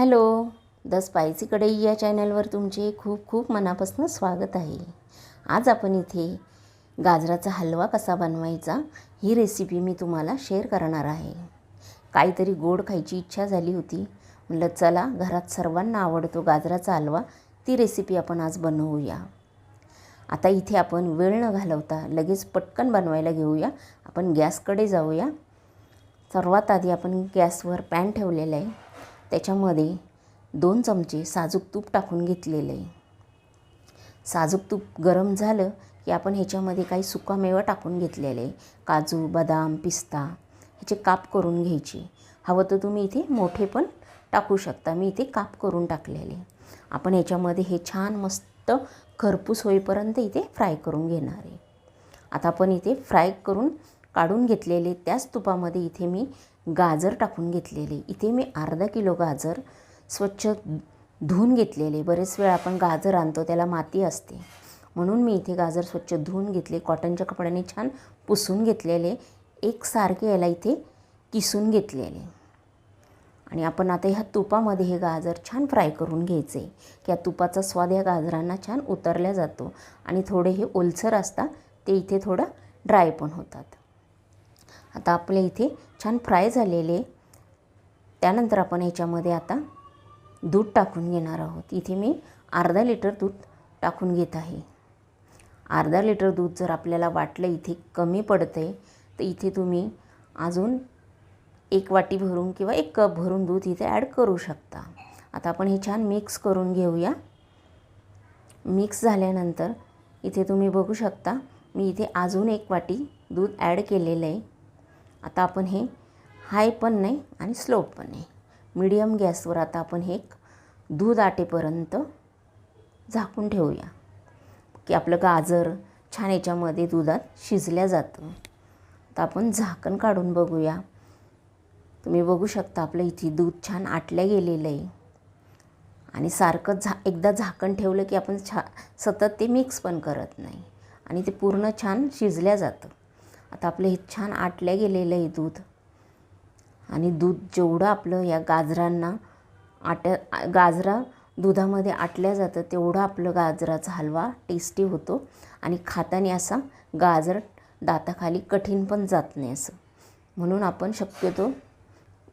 Hello the spicy कढई या चॅनलवर तुमचे खूप खूप मनापासून स्वागत आहे. आज आपण इथे गाजराचा हलवा कसा बनवायचा ही रेसिपी मी तुम्हाला शेअर करणार आहे. काहीतरी गोड खायची इच्छा झाली होती. म्हणलं चला घरात सर्वांना आवडतो गाजराचा हलवा ती रेसिपी आपण आज बनवूया. आता इथे आपण वेळ न घालवता लगेच पटकन बनवायला घेऊया. आपण गॅसकडे जाऊया. सर्वात आधी आपण गॅसवर पॅन ठेवलेलं आहे. त्याच्यामध्ये दोन चमचे साजूक तूप टाकून घेतलेलं. आहे साजूक तूप गरम झालं की आपण ह्याच्यामध्ये काही सुकामेवा टाकून घेतलेले. आहे काजू बदाम पिस्ता ह्याचे काप करून घ्यायचे. हवं तर तुम्ही इथे मोठे पण टाकू शकता. मी इथे काप करून टाकलेले. आपण ह्याच्यामध्ये हे छान मस्त खरपूस होईपर्यंत इथे फ्राय करून घेणार. आहे आता आपण इथे फ्राय करून काढून घेतलेले त्याच तुपामध्ये इथे मी गाजर टाकून घेतलेले. इथे मी अर्धा किलो गाजर स्वच्छ धुवून घेतलेले. बरेच वेळा आपण गाजर आणतो त्याला माती असते. म्हणून मी इथे गाजर स्वच्छ धुवून घेतले कॉटनच्या कपड्याने छान पुसून घेतलेले एकसारखे याला इथे किसून घेतलेले. आणि आपण आता ह्या तुपामध्ये हे गाजर छान फ्राय करून घ्यायचे की या तुपाचा स्वाद या गाजरांना छान उतरल्या जातो. आणि थोडे हे ओलसर असतात ते इथे थोडं ड्राय पण होतात. आता आपले इथे छान फ्राय झालेले. त्यानंतर आपण याच्यामध्ये आता दूध टाकून घेणार आहोत. इथे मी अर्धा लिटर दूध टाकून घेत आहे. अर्धा लिटर दूध जर आपल्याला वाटलं इथे कमी पडतं आहे तर इथे तुम्ही अजून एक वाटी भरून किंवा एक कप भरून दूध इथे ॲड करू शकता. आता आपण हे छान मिक्स करून घेऊया. मिक्स झाल्यानंतर इथे तुम्ही बघू शकता मी इथे अजून एक वाटी दूध ॲड केलेलं आहे. आता आपण हे हाय पण नाही आणि स्लो पण नाही. मीडियम गॅसवर आता आपण हे एक दूध आटेपर्यंत झाकून ठेवूया. की आपलं गाजर छान याच्यामध्ये दुधात शिजल्या जातं. तर आपण झाकण काढून बघूया. तुम्ही बघू शकता आपलं इथे दूध छान आटल्या गेलेलं आहे. आणि सारखं झा एकदा झाकण ठेवलं की आपण छा सतत ते मिक्स पण करत नाही. आणि ते पूर्ण छान शिजल्या जातं. आता आपलं हे छान आटल्या गेलेलं आहे दूध. आणि दूध जेवढं आपलं या गाजरांना आट्या गाजरा दुधामध्ये आटल्या जातं तेवढं आपलं गाजराचा हलवा टेस्टी होतो. आणि खाताना असा गाजर दाताखाली कठीण पण जात नाही असं. म्हणून आपण शक्यतो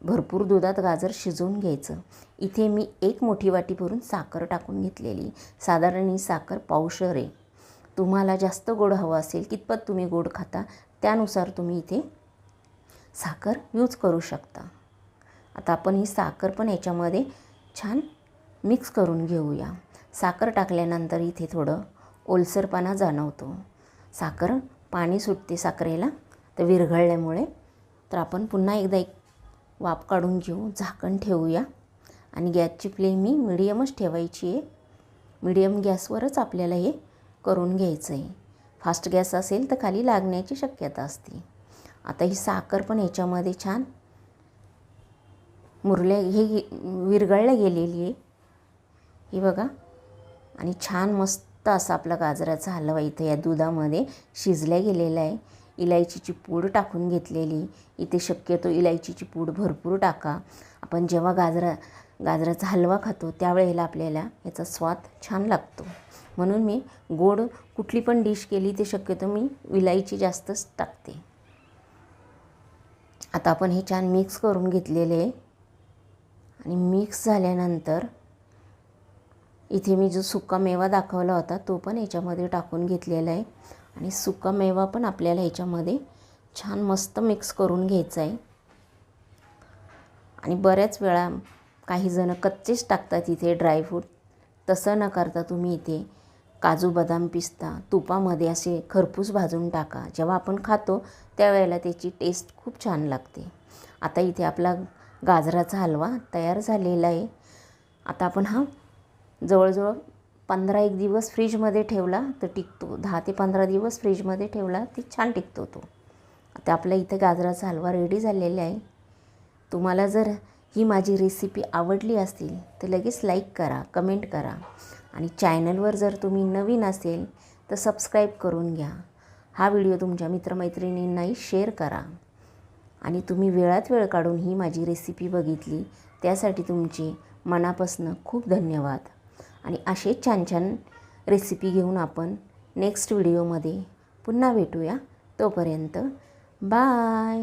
भरपूर दुधात गाजर शिजवून घ्यायचं. इथे मी एक मोठी वाटी भरून साखर टाकून घेतलेली. साधारण ही साखर पावशर आहे. तुम्हाला जास्त गोड हवं असेल कितपत तुम्ही गोड खाता त्यानुसार तुम्ही इथे साखर यूज करू शकता. आता आपण ही साखर पण याच्यामध्ये छान मिक्स करून घेऊया. साखर टाकल्यानंतर इथे थोडं ओलसरपणा जाणवतो. साखर पाणी सुटते साखरेला तर विरघळल्यामुळे तर आपण पुन्हा एकदा एक वाफ काढून घेऊ झाकण ठेवूया. आणि गॅसची फ्लेम ही मिडियमच ठेवायची आहे. मिडियम गॅसवरच आपल्याला हे करून घ्यायचं आहे फास्ट गॅस असेल तर खाली लागण्याची शक्यता असते. आता ही साखर पण याच्यामध्ये छान मुरल्या हे विरघळल्या गेलेली आहे. ही बघा. आणि छान मस्त असा आपला गाजराचा हलवा इथं या दुधामध्ये शिजल्या गेलेला आहे. इलायचीची पूड टाकून घेतलेली. इथे शक्यतो इलायचीची पूड भरपूर टाका. आपण जेव्हा गाजरा गाजराचा हलवा खातो त्यावेळेला आपल्याला याचा स्वाद छान लागतो. म्हणून मी गोड कुठली पण डिश केली ते शक्यतो मी विलायची जास्तच टाकते. आता आपण हे छान मिक्स करून घेतलेले आहे. आणि मिक्स झाल्यानंतर इथे मी जो सुका मेवा दाखवला होता तो पण याच्यामध्ये टाकून घेतलेला आहे. आणि सुका मेवा पण आपल्याला याच्यामध्ये छान मस्त मिक्स करून घ्यायचा आहे. आणि बऱ्याच वेळा काही जणं कच्चेच टाकतात इथे ड्रायफ्रूट. तसं न करता तुम्ही इथे काजू बदाम पिस्ता तुपामध्ये असे खरपूस भाजून टाका. जेव्हा आपण खातो त्यावेळेला त्याची टेस्ट खूप छान लागते. आता इथे आपला गाजराचा हलवा तयार झालेला आहे. आता आपण हा जवळजवळ पंधरा एक दिवस फ्रीजमध्ये ठेवला तर टिकतो. दहा ते पंधरा दिवस फ्रीजमध्ये ठेवला ती छान टिकतो तो. आता आपल्या इथे गाजराचा हलवा रेडी झालेला आहे. तुम्हाला जर ही माझी रेसिपी आवडली असतील तर लगेच लाईक करा कमेंट करा. आणि चॅनलवर जर तुम्ही नवीन असेल तर सबस्क्राईब करून घ्या. हा व्हिडिओ तुमच्या मित्रमैत्रिणींनाही शेअर करा. आणि तुम्ही वेळात वेळ काढून ही माझी रेसिपी बघितली त्यासाठी तुमचे मनापासनं खूप धन्यवाद. आणि असे छान छान रेसिपी घेऊन आपण नेक्स्ट व्हिडिओमध्ये पुन्हा भेटूया. तोपर्यंत बाय